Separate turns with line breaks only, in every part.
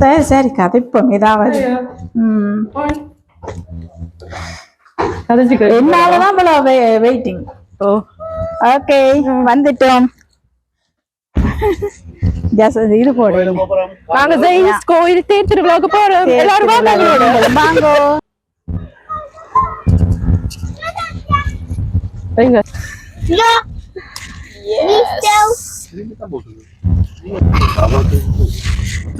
சரி சரி கதைப்போம். ஏதாவது. என்னாலதான் இவ்வளவு வெயிட்டிங் ஓ. ஓகே வந்துட்டோம். இது போடு.
நாங்க ஜெயின்ஸ் கோயில் தேர் திருவிழாவுக்கு போறோம். எல்லாரும். வாங்கோ
வைங்க.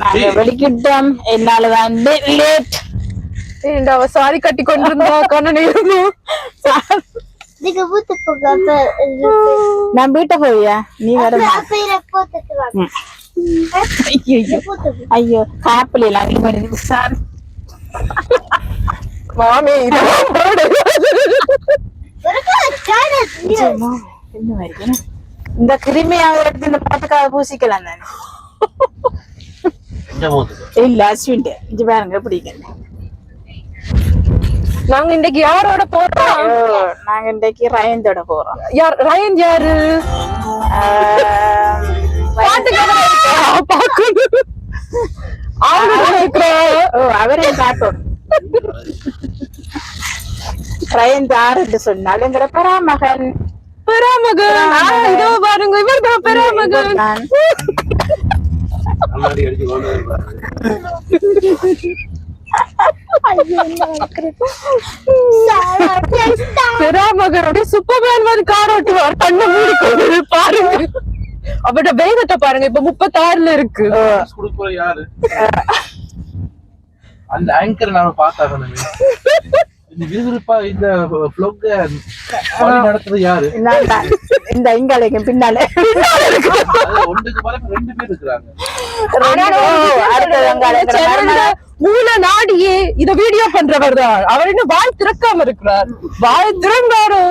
நாங்க வெளிக்கிட்டோம் என்னாலதான் லேட்
ஏன்டா அவ சாரி கட்டி கொண்டிருந்தா கண்ண நேரமும்
இதுக்கு பூத்துக்கு அப்ப
நான் வீட்டை போவியா நீ வர ஐயோ எல்லாம் இது சார்
மாமி.
என்ன மாதிரி இந்த கிருமியாக எடுத்து இந்த பழத்துக்காக பூசிக்கலாம் தானே இல்ல அஸ்வின் இது பாருங்க பிடிக்கல
நாங்க இன்னைக்கு யாரோட போறோம்?
நாங்க இன்றைக்கு ரயந்தோட போறோம்.
யார் ரயன் யாரு?
அவரையும் காட்டும். ரயந்த் ஆறுன்னு சொன்னாலும் பராமகன்
பெறாமகன். ஆ, இதோ பாருங்க இவர் தான் பெறாமகன்.
நான்
பெறாமகனோட சூப்பர்மேன் வந்து கார் ஓட்டுவார். கண்ணை மூடிக்கொண்டு பாருங்க. அவட வேகத்தை பாருங்க இப்ப முப்பத்தாறுல இருக்கு.
அந்த ஆங்கர் நாம இந்த விறுவிறுப்பா இந்த vlog அ வழி நடத்துறது யாரு?
நான் தான். இந்த இங்காலைக்கு பின்னாலே.
அது ஒன்றுக்கு ரெண்டு பேர் இருக்கிறாங்க.
மூல நாடியே இத வீடியோ பண்றவர் தான். அவர் இன்னும் வாய் திறக்காம இருக்கிறார். வாய் திறந்தாரோ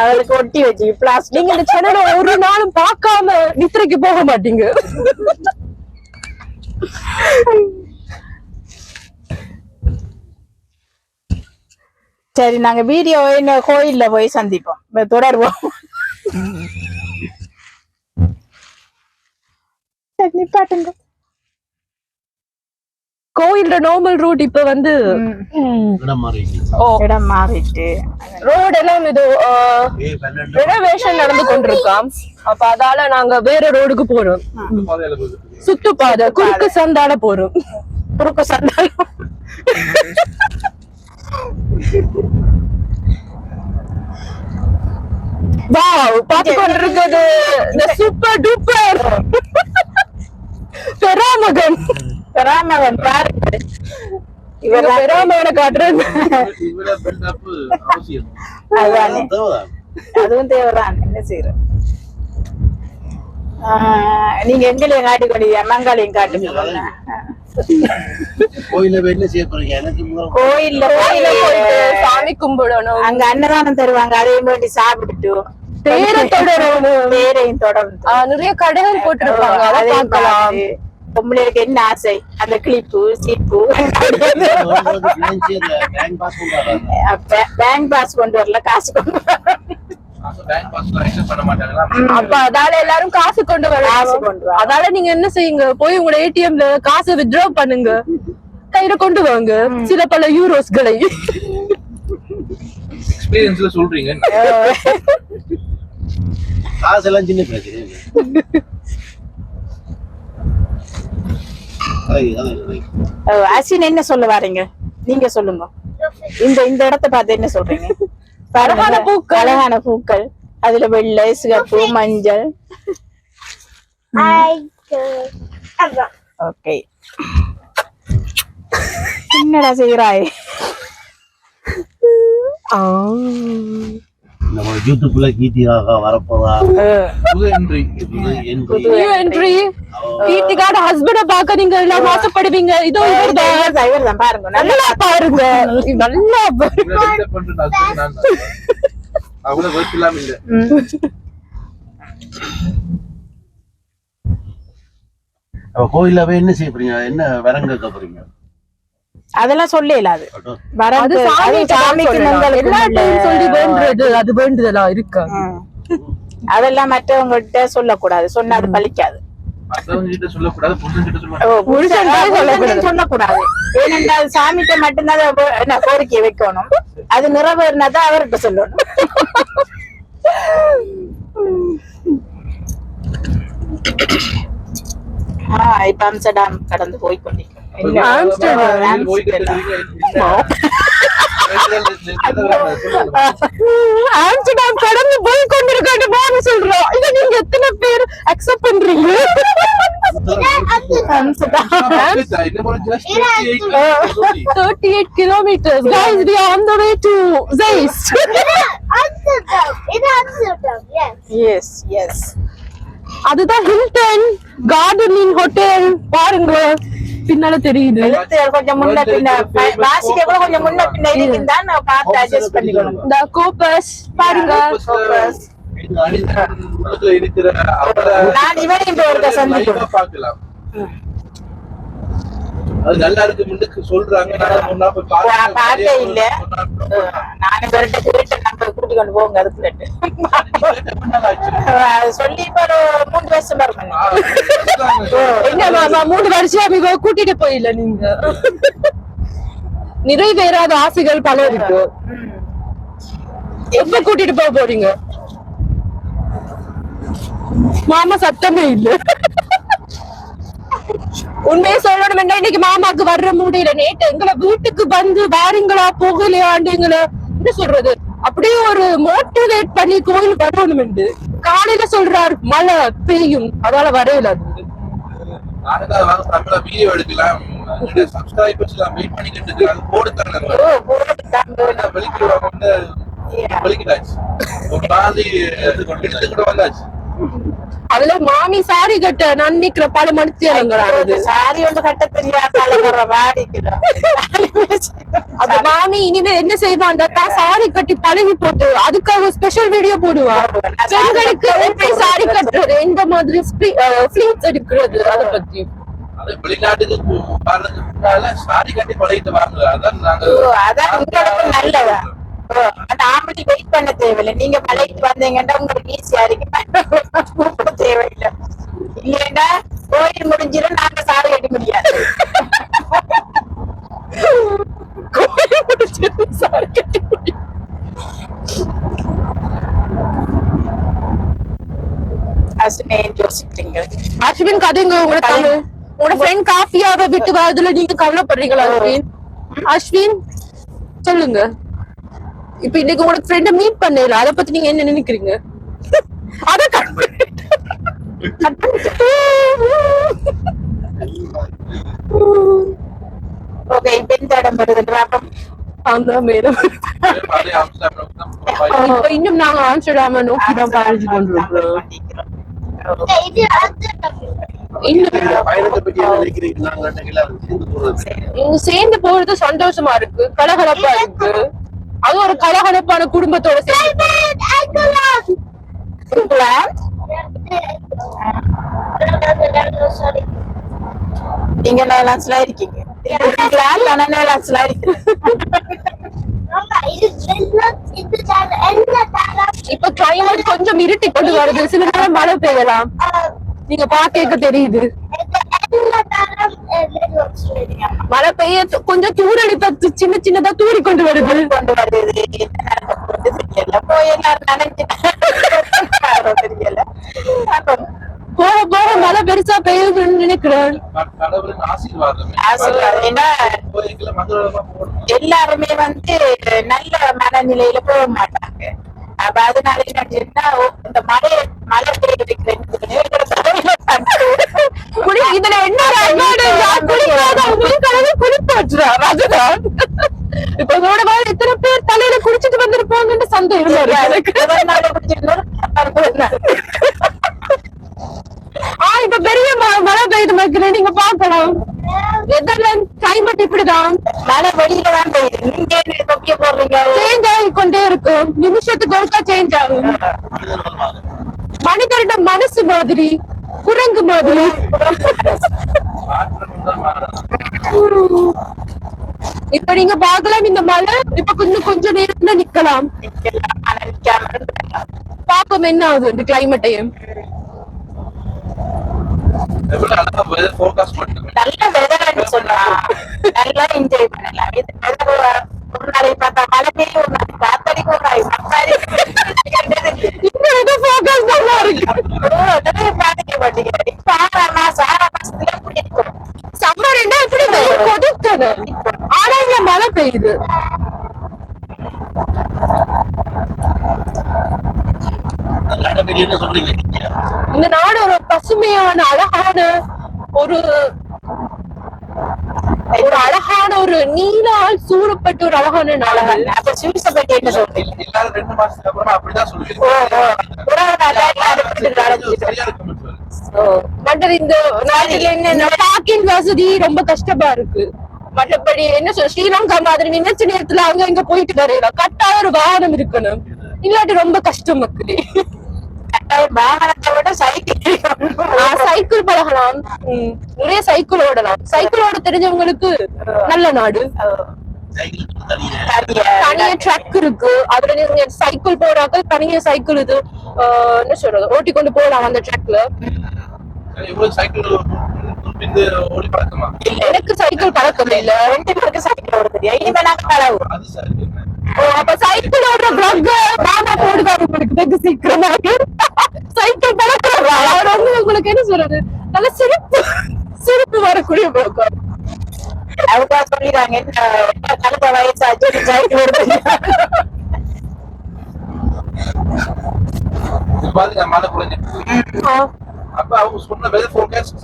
அவளுக்கு ஒட்டி வச்சு பிளாஸ்டிக்
நீங்க இந்த சேனலை ஒரு நாளும் பார்க்காம நித்திரைக்கு போக மாட்டீங்க.
சரி நாங்க வீடியோ இன்னும் கோயில்ல போய் சந்திப்போம். தொடர்வோம். நிப்பாட்டுங்க.
கோயில்ல நார்மல் ரூட் இப்ப வந்து
இடம்
மாறிட்டு.
ரோடு எல்லாம் இது ரெனோவேஷன் நடந்து கொண்டிருக்காம் அப்ப அதால நாங்க வேற ரோடுக்கு போறோம்.
போகுது
சுத்துப்பாதை குறுக்கு சந்தால போறோம்.
குறுக்கு சந்தாலம்
வாவ் பார்த்து கொண்டிருக்கிறது. இந்த சூப்பர் டூப்பர் பெராமகன்
ராமவன் பாருங்க
இவர் பெராமகனை காட்டுறது.
அதுவும் தேவைதான். என்ன செய்யறோம் ஆஹ், நீங்க எங்களையும் காட்டி கொண்டீங்க மங்காளையும் காட்டுங்க.
கோயில்ல போய் என்ன செய்ய போறீங்க? எனக்கு முதல்ல
கோயில்ல
கோயில
போய்
போயிட்டு சாமி கும்பிடணும்.
அங்க அன்னதானம் தருவாங்க அதையும் வேண்டி சாப்பிட்டுட்டு
தேரை தொடரணும். நிறைய கடைகள் போட்டிருப்பாங்க. அதை பார்க்கலாம்.
பொம்பளைக்கு என்ன ஆசை? அந்த கிளிப்பு சீப்பு
பேங்க் பாஸ் பண்றாங்க
பேங்க் பாஸ் கொண்டு வரல காசு கொண்டு
அப்ப அதால எல்லாரும் காசு கொண்டு
வர
அதால நீங்க என்ன செய்யுங்க? போய் உங்களோட ஏடிஎம்ல காசை வித்ட்ரா பண்ணுங்க. கையில கொண்டு வாங்க. சில பல யூரோஸ்களை
எக்ஸ்பீரியன்ஸ்ல சொல்றீங்க. காசு எல்லாம் சின்ன பிரச்சனை.
என்ன சொல்ல வாரீங்க நீங்க சொல்லுங்க. இந்த இந்த இடத்த பார்த்து என்ன சொல்றீங்க? பாருங்க,
அழகான பூக்கள்.
அழகான பூக்கள் அதுல வெள்ளை சிகப்பு மஞ்சள் ஓகே என்னடா செய்கிறாய்
நம்ம யூடியூப்ல கீர்த்திகாக வரப்போதா
அஹ்,
புது என்ட்ரி புது
கீர்த்திகாட ஹஸ்பண்ட பாக்க நீங்க எல்லாம் ஆசைப்படுவீங்க. இதோ
பாருங்க. நல்லா
பாருங்க. நல்லா.
அவ்வளவு இல்லாம இல்ல. போய் என்ன செய்ய போறீங்க? என்ன வரங்க போறீங்க?
அதெல்லாம்
அடோ.
அது.
வரது
சாமி
அது
சொல்லி வேண்டுதலா இருக்கா.
அதெல்லாம் மற்றவங்ககிட்ட சொல்லக்கூடாது. சொன்னா அது
கிட்ட சொல்லக்கூடாது
ஏனென்றால் சாமிட்ட மட்டும்தான் கோரிக்கை வைக்கணும். அது நிறைவேறினதான் அவர்கிட்ட சொல்லணும். இப்ப அம்ஸ்டர்டாம் கடந்து போய் கொண்டிருக்கோம் இல்ல,
ஆம்ஸ்டர்டாம். கடந்து போய் கொண்டிருக்காண்டு மாமி சொல்றோம் இத நீங்க எத்தனை பேர் அக்செப்ட் பண்றீங்க
அம்ஸ்டர்டாம்.
இன்னும் ஒரு just 38 kilometers.
38 kilometers guys we are on the way to Zeist
yes.
அதுதான் ஹில்டன் கார்டனிங் ஹோட்டல் பாருங்க பின்னால தெரியுது.
கொஞ்சம் முன்ன பின்ன வாசிக்க கூட கொஞ்சம் முன்ன பின்ன இருக்குதான் நான் பார்த்து அட்ஜஸ்ட் பண்ணிக்கணும்.
இந்த கோபஸ் பாருங்க.
அவரை
நான் இவரையும் இப்ப ஒருக்கா சந்திக்கணும்.
அது நல்லா இருக்கு முன்னுக்கு சொல்றாங்க.
பார்க்க இல்ல
சொன்னாங்க.
நான் இவர்கிட்ட கேட்டு நம்ம கூட்டி கொண்டு போங்க அதுக்குள்ளட்டு
எவ்வளவு நாள் ஆச்சு?
அது சொல்லி இப்ப மூணு வருஷம்.
என்ன மாமா மூணு வருஷம் கூட்டிட்டு போயில நீங்க நிறைவேறாத ஆசைகள் பல இருக்கு எப்ப கூட்டிட்டு போக போறீங்க மாமா சத்தமே இல்ல உண்மையை சொல்லணும் இன்னைக்கு மாமாக்கு வர்ற முடியல நேத்து எங்களை வீட்டுக்கு வந்து வாரீங்களா போகலையாண்டு எங்களை என்ன சொல்றது? அப்படியே ஒரு மோட்டிவேட் பண்ணி கோயில் வரணும் காலையில சொல்றாரு மழை பெய்யும். அதால வரையில அது.
நானும்
அதுல மாமி சாரி கட்ட நான் நிக்கிற பல மனுத்தியாளங்கிறாரு
சாரி ஒன்று கட்ட தெரியாத வர வாடிக்கிறோம்
அது மாமி இனிமே என்ன செய்வான் தான் சாரி கட்டி பழகி போட்டு அதுக்காக ஸ்பெஷல் வீடியோ போடுவா? பெண்களுக்கு எப்படி சாரி கட்டுறது? எந்த மாதிரி ஃபிளீட்ஸ் எடுக்கிறது? அத பத்தி.
அது வெளிநாட்டுக்கு சாரி கட்டி பழகிட்டு வாங்க அதான் நாங்க
அதான் நல்லதா? அந்த ஆம்பளை வெயிட் பண்ண தேவையில்லை. நீங்க பழகிட்டு வந்தீங்கன்னா உங்களுக்கு ஈஸியா இருக்கு கூப்பிட தேவையில்லை. இல்லைன்னா கோயில் முடிஞ்சிடும் நாங்க சாரி கட்டி முடியாது.
கோயில் சாரி கட்டி
யோசிக்கிறீங்க?
அஸ்வின் கதைங்க உங்களோட தமிழ் உங்களோட ஃப்ரெண்ட் காஃபியாவை விட்டு வரதுல நீங்க கவலைப்படுறீங்களா அஸ்வின்? அஸ்வின் சொல்லுங்க. இப்ப இன்னைக்கு உங்களோட ஃப்ரெண்ட மீட் பண்ணல அத பத்தி நீங்க என்ன நினைக்கிறீங்க? அத.
ஓகே இப்ப இந்த இடம் வருது
மேல இன்னும் நாங்க ஆம்ஸ்டர்டாம நோக்கி தான் பயணிச்சு கொண்டிருக்கிறோம்.
சேர்ந்து போறது
சந்தோஷமா இருக்கு கலகலப்பா இருக்கு. அது ஒரு கலகலப்பான குடும்பத்தோட.
நீங்க நேலான்ஸ்ல இருக்கீங்க இங்கிலாந்து ஆனா நேலான்ஸ்ல இருக்கு
Mama, இது வெள்ளம், இது தர- எல்லா தரம்,
இப்ப கிளைமேட் கொஞ்சம் இருட்டி கொண்டு வருது. சில நேரம் மழை பெய்யலாம். நீங்க பாக்க தெரியுது. மழை பெய்ய கொஞ்சம் தூரடி பத்து சின்ன சின்னதா தூரி கொண்டு வருது.
கொண்டு வருது.
போக போக மழை பெருசா பெய்யுதுன்னு நினைக்கிறேன்.
எல்லாருமே வந்து நல்ல மனநிலையில போக மாட்டாங்க. அப்ப அதனால என்ன இந்த மழை மழை
குடி இதுல என்ன ரெக்கார்டு குளிக்காதவங்களுக்கு குளிப்பாட்டுறாரு அதுதான் இப்ப இதோட வேற எத்தனை பேர் தலையில குடிச்சிட்டு வந்திருப்பாங்கன்னு சந்தேகம் இருக்கு எனக்கு. ஆ இப்ப பெரிய மழை பெய்யுது மக்களே நீங்க பாக்கலாம் நெதர்லாந்து கிளைமேட் இப்படிதான்?
மழை வெளியில தான் பெய்யுது. நீங்க தொப்பிய போடுறீங்க
சேஞ்ச் ஆகி கொண்டே இருக்கும். நிமிஷத்துக்கு ஒருக்கா சேஞ்ச் ஆகும். மனிதரோட மனசு மாதிரி குரங்கு மாதிரி. இப்ப நீங்க பார்க்கலாம் இந்த மழை இப்ப கொஞ்சம் கொஞ்ச நேரத்துல நிக்கலாம். பாப்போம் என்ன ஆகுது இந்த கிளைமேட்டையும்.
நல்ல வெதர்னு சொன்னா நல்லா என்ஜாய் பண்ணலாம். இது ஒரு நாளைக்கு பார்த்தா மழை பெய்யும் ஒரு நாளைக்கு காத்தடிக்கும் ஒரு நாளைக்கு
இந்த நல்லா இருக்கு.
நிறைய பாதிக்க மாட்டேங்கிறேன் இப்ப ஆறாம் மாசம் ஆறாம் மாசத்துல எப்படி இருக்கும்
சம்மர் என்ன இப்படி வெயில் கொதித்தது ஆனா இங்க மழை பெய்யுது. இந்த நாடு ஒரு பசுமையான அழகான ஒரு ஒரு அழகான ஒரு நீலால் சூழப்பட்ட ஒரு அழகான நாடு
அப்ப சுவிச பத்தி என்ன சொல்றீங்க
இந்த நாட்டில் என்ன பார்க்கிங் வசதி ரொம்ப கஷ்டமா இருக்கு. மற்றபடி என்ன சொல்ற ஸ்ரீலங்கா மாதிரி நினைச்ச நேரத்துல அங்க இங்க போயிட்டு வரையலாம். கட்டாய ஒரு வாகனம் இருக்கணும். இல்லாட்டி ரொம்ப கஷ்டம் மக்களே.
வாகனத்தை விட சைக்கிள்
சைக்கிள் பழகலாம். நிறைய சைக்கிள் ஓடலாம். சைக்கிள் ஓட தெரிஞ்சவங்களுக்கு நல்ல நாடு.
தனியா.
ட்ரக் இருக்கு. அதுல நீங்க சைக்கிள் போறாக்க தனியா சைக்கிள் இது என்ன சொல்றது ஓட்டி கொண்டு போகலாம் அந்த ட்ரக்ல
பழக்கமா?
எனக்கு சைக்கிள் பழக்கம் இல்ல.
ரெண்டு பேருக்கு சைக்கிள் ஓட தெரியும் இனிமே நாங்க
ஓ, அப்ப சைக்கிள் ஓடுற பிளாக் மாமா போடுவாரு உங்களுக்கு வெகு சீக்கிரமாக. சைக்கிள் பழக்கிறா அவர் வந்து உங்களுக்கு என்ன சொல்றது? நல்ல சிரிப்பு சிரிப்பு வரக்கூடிய பழக்கம்
அவங்க சொல்லிடுறாங்க கழுத வயசாச்சு
பாருங்க மழை குறைஞ்சிட்டு அப்ப அவங்க சொன்ன வெதர் ஃபோர்காஸ்ட்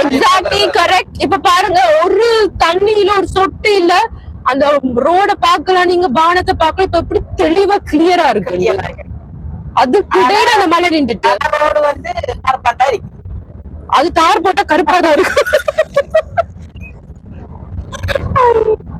எக்ஸாக்ட்லி கரெக்ட் இப்ப பாருங்க ஒரு தண்ணியில ஒரு சொட்டு இல்ல அந்த ரோட பாக்கலாம் நீங்க வானத்தை பார்க்கலாம் இப்ப எப்படி தெளிவா கிளியரா இருக்கு? இடையில அந்த மழை நின்றுட்டு.
ரோடு வந்து கருப்பாட்டா இருக்கு.
அது தார் போட்டா கருப்பா தான் இருக்கு
சொல்லி எப்ப நடக்கும் இந்த பாலத்தை இந்த பாலம் இது பாலம் வந்து என்னன்னு தெரியும்
அது இது உண்டு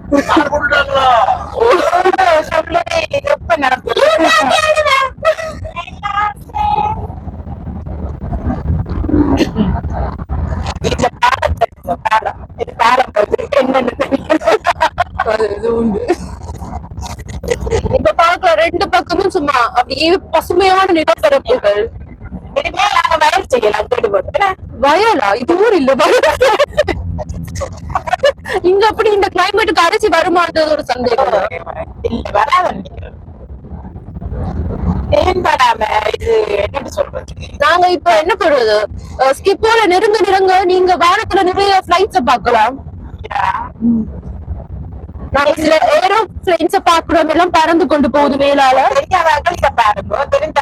இப்ப பாக்க ரெண்டு பக்கமும் சும்மா அப்படியே பசுமையான நிலப்பரப்புகள்.
இனிமேல் வயல் செய்யலாம் கேட்டு போட்டு.
வயலா? இது ஊர் இல்ல வயல்? இங்க அப்படி இந்த கிளைமேட்டுக்கு அரிசி வருமானது ஒரு சந்தேகம்.
இல்ல வராத இது சொல்றது?
நாங்க இப்ப என்ன பண்றது? ஸ்கிப்போல நெருங்க நெருங்க நீங்க வானத்துல நிறைய பிளைட்ஸ பார்க்கலாம். நாங்க சில ஏரோ பிளைட்ஸ பாக்குறோம் எல்லாம் பறந்து கொண்டு போகுது மேலால.
தெரியாதவர்கள் இதை பாருங்க. தெரிஞ்ச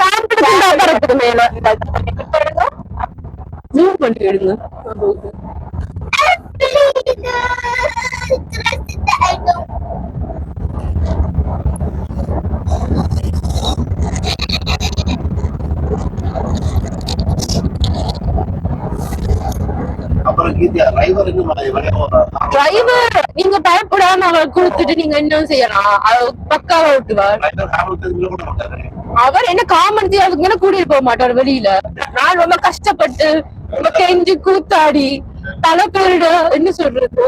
சாம்பிள் கொண்டு
பறக்குது மேல. பண்ணி எடுங்க
டிரைவர் இன்னும்
நீங்க பயப்படாம அவர் கொடுத்துட்டு நீங்க என்ன செய்யலாம். பக்காவா
மாட்டாரு.
அவர் என்ன காமன் அதுக்கு மேல கூட்டிட்டு போக மாட்டார் வெளியில. நான் ரொம்ப கஷ்டப்பட்டு ரொம்ப கெஞ்சி கூத்தாடி பேரிட என்ன சொல்றது?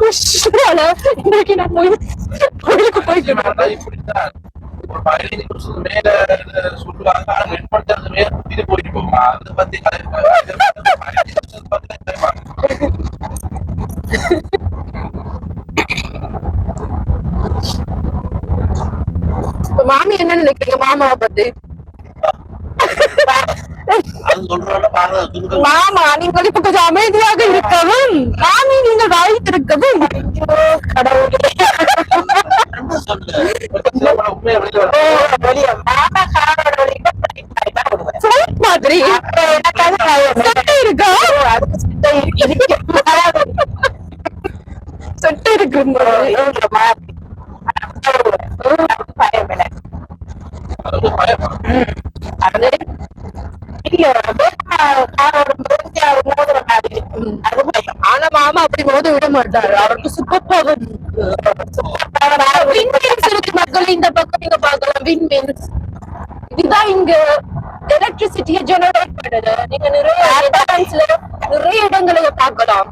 குஷ்டால இன்னைக்கு நான் போய் கோயிலுக்கு போயிட்டு
ஒரு நிமிஷத்துக்கு மேல சொல்லுவாங்க. ஆனா நேரத்துக்கு மேல இது போயிட்டு அதை பத்தி பதினஞ்சு நிமிஷத்துக்கு
மாமி என்ன நினைக்கிறீங்க? மாமாவை பத்தி? மாமா நீங்கள் இப்ப கொஞ்சம் அமைதியாக இருக்கவும் மாமி நீங்கள் வாய்த்திருக்கவும்.
கடவுளே. மாதிரி.
இருக்கா?
சிட்டை இருக்கு,
ஆனா மாமா அப்படி மோத விட மாட்டாரு. அவருக்கு இருக்கு. மக்கள் இந்த பக்கம் நீங்க பார்க்கலாம். விண்மீன்ஸ் இதுதான் இங்க எலக்ட்ரிசிட்டியை ஜெனரேட் பண்ணுது. நீங்க நிறைய இடங்கள்ல நிறைய இடங்களை பார்க்கலாம்.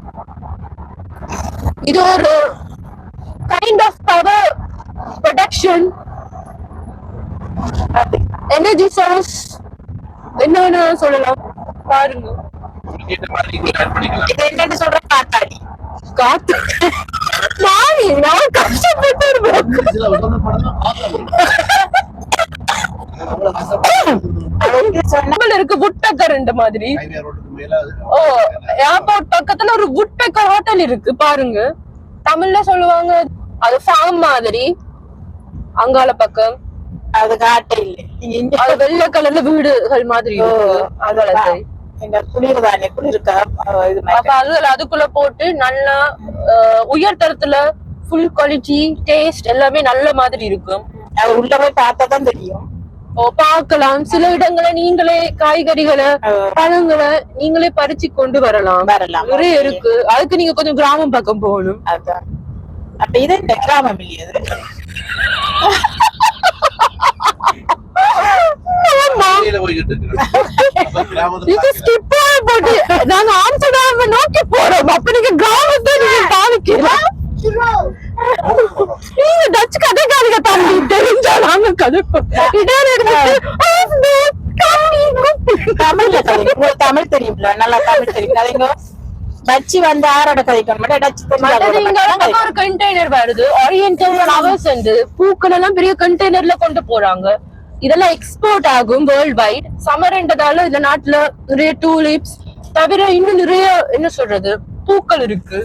இது ஒரு kind of power production energy source என்ன வேணும் சொல்லலாம். பாருங்க.
என்னன்னு சொல்ற காத்தாடி.
காத்து. நானே நான் கஷ்டப்பட்டு இருக்கு மாதிரி. ஓ ஏர்போர்ட் பக்கத்துல ஒரு வுட்பெக்கர் ஹோட்டல் இருக்கு பாருங்க. தமிழ்ல சொல்லுவாங்க அது ஃபார்ம் மாதிரி. அங்கால பக்கம்.
அது காட்ட இல்லை.
வெள்ளை கலர்ல வீடுகள் மாதிரி.
இந்த குளிர் தானே. குளிர்க்கா
அதுக்குள்ள போட்டு நல்லா அஹ், உயர் தரத்துல ஃபுல் குவாலிட்டி டேஸ்ட் எல்லாமே நல்ல மாதிரி இருக்கும்.
உள்ள போய் பார்த்தா தான் தெரியும்
பார்க்கலாம். சில இடங்களை நீங்களே காய்கறிகளை. பழங்களை நீங்களே பறிச்சு கொண்டு வரலாம்.
வரலாம்.
நிறைய இருக்கு. அதுக்கு நீங்க கொஞ்சம் கிராமம் பக்கம் போகணும்.
அப்ப இது கிராமம் இல்லையது
இது ஸ்கிப் போட்டு நாங்க ஆம்ஸ்டர்டாம் நோக்கி போறோம். அப்ப நீங்க கிராமத்தை நீங்க பாதிக்கலாம் நீங்க டச் கதைக்காரங்க தம்பி. தெரிஞ்சா நாங்க.
தமிழ்ல தமிழ் தெரியும்ல நல்லா தமிழ் தெரியும். கதைங்க வச்சு வந்து ஆரோட கதைக்கணும் டச்சு
ஒரு கண்டெய்னர் வருது. ஓரியன்டல் ஃபிளவர்ஸ் வந்து பூக்கள் எல்லாம் பெரிய கண்டெய்னர்ல கொண்டு போறாங்க. இதெல்லாம் எக்ஸ்போர்ட் ஆகும் வேர்ல்ட் வைட் சமர்ன்றதால இந்த நாட்டுல நிறைய டூலிப்ஸ் தவிர இன்னும் நிறைய என்ன சொல்றது பூக்கள் இருக்கு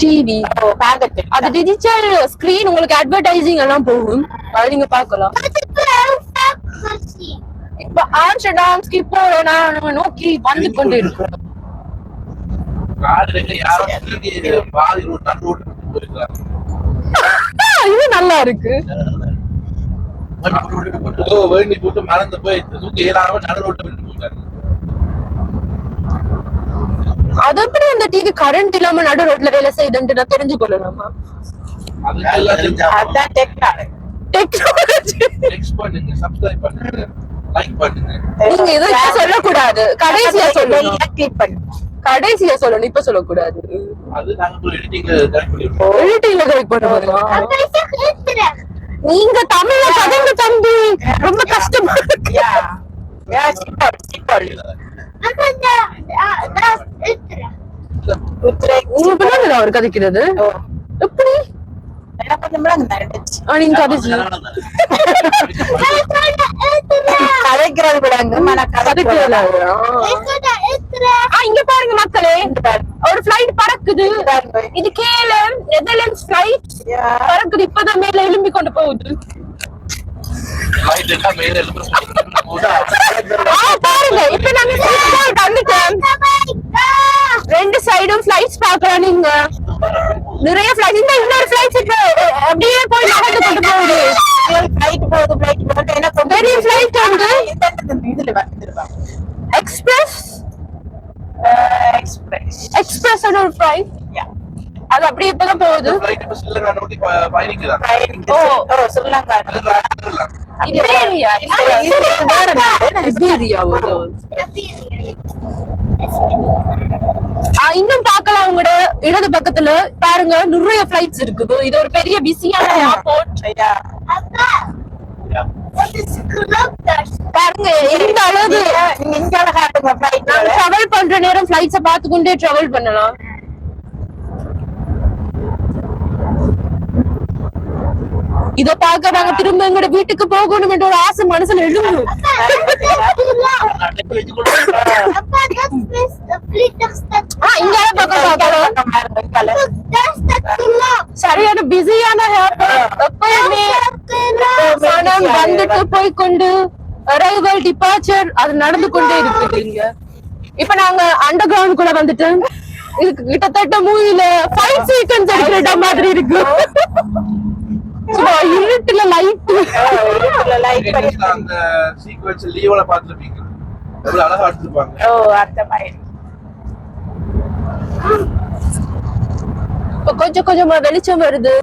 டிவி
பாக்கெட்
அது டிஜிட்டல் ஸ்கிரீன் உங்களுக்கு அட்வர்டைசிங் எல்லாம் போகும் அது நீங்க பார்க்கலாம் இப்ப ஆம்ஸ்டர்டாம்ஸ்க்கு இப்போ நான் நோக்கி வந்து கொண்டு இருக்கிறோம்
காடுல பாதி ரோட் நடு ரோட்டு
நல்லா இருக்கு.
ஏதோ வேண்டி போட்டு மறந்து போய் தூக்கி ஏறாம நடு ரோட்டு விட்டு போயிருக்காங்க
அது எப்படி அந்த டிவி கரண்ட் இல்லாம நடு ரோட்ல வேலை செய்யுதுன்ட்டு நான் தெரிஞ்சு கொள்ளலாமா
அதான் டெக்னாலஜி
பண்ணுங்க சப்ஸ்கிரைப் பண்ணுங்க லைக் பண்ணுங்க.
நீங்க இப்ப சொல்லக்கூடாது. கடைசியா சொல்லணும்.
கிளிக் பண்ணு
கடைசியா சொல்லணும் இப்ப சொல்லக்கூடாது.
அது நாங்க ஒரு எடிட்டிங்ல கரெக்ட் பண்ணிருக்கோம்
எடிட்டிங்ல கரெக்ட் பண்ண முடியுமா நீங்க தமிழ்ல கதைங்க தம்பி. ரொம்ப கஷ்டமா இருக்கு.
யா யா சிப்பல் சிப்பல் உத்ரே
உங்க பிள்ளைங்க அவர் கதைக்கிறது? எப்படி?
கதைக்கிறது விளங்கு
இங்க பாருங்க மக்களே. ஒரு ஃபிளைட் பறக்குது. இது கேல நெதர்லாண்ட்ஸ் ஃபிளைட் பறக்குது. இப்பதான் மேல எழும்பி கொண்டு போகுது. பாருங்க. இப்ப நாங்க seatbelt வந்துட்டோம். ரெண்டு சைடும் ஃபிளைட்ஸ் பாக்கலாம் நீங்க. நிறைய ஃபிளைட் இந்த இன்னொரு ஃபிளைட் இப்ப அப்படியே போய் நகர்ந்து கொண்டு போகுது
ஃபிளைட் போகுது ஃபிளைட் போகுது எனக்கு
பெரிய flight வந்து?
இதுல வந்துருவாங்க
எக்ஸ்பிரஸ்
எக்ஸ்பிரஸ்
எக்ஸ்பிரஸ் ஒரு ஃபிளைட் அது அப்படியே இப்பதான் போகுது
லைட் இப்ப சில்லங்க நோக்கி ப- பயணிக்குதா
ஓ.
ஓ ஸ்ரீலங்கா
அது ராத்திரிலாம்.
இபேரியா இபேரியா ஒரு ஆ, இன்னும் பார்க்கலாம் உங்களோட இடது பக்கத்துல. பாருங்க நிறைய ஃபிளைட்ஸ் இருக்குது. இது ஒரு பெரிய பிஸியான ஏர்போர்ட் பாருங்க எந்த அளவு டிராவல் பண்ற நேரம் ஃபிளைட்ஸ பார்த்து கொண்டே டிராவல் பண்ணலாம். இதோ பார்க்க நாங்க திரும்ப எங்களோட வீட்டுக்கு போகணும் என்ற ஒரு ஆசை மனசுல எழுந்து இங்க சரியான பிஸியான எப்பயுமே பணம் வந்துட்டு போய் கொண்டு அரைவல் டிபார்ச்சர் அது நடந்து கொண்டே இருக்குது இங்க. இப்ப நாங்க அண்டர் கிரவுண்ட் கூட வந்துட்டு இது கிட்டத்தட்ட மூவில ஃபைவ் சீக்வன்ஸ் எடுக்கிற மாதிரி இருக்கு சும்மா இருட்டுல லைட்
லைட்
Endings ல அந்த சீக்வன்ஸ் லீவ்ல பாத்துருப்பீங்க எவ்வளவு அழகா எடுத்திருப்பாங்க.
ஓ அந்த மாதிரி.
இப்ப கொஞ்சம் கொஞ்சமா வெளிச்சம் வருது.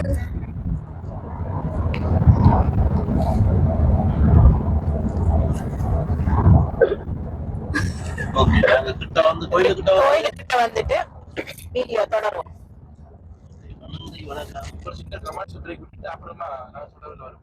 ஓகே கிட்ட வந்து கோயிலுக்கிட்ட வந்து
கோயிலுக்கிட்ட வந்துட்டு வீடியோ தொடரும்
வணக்கம்
ஒரு சின்ன கமெண்ட்ஸ் விட்டுட்டு அப்புறமா நான் சொல்றதுல வரும்.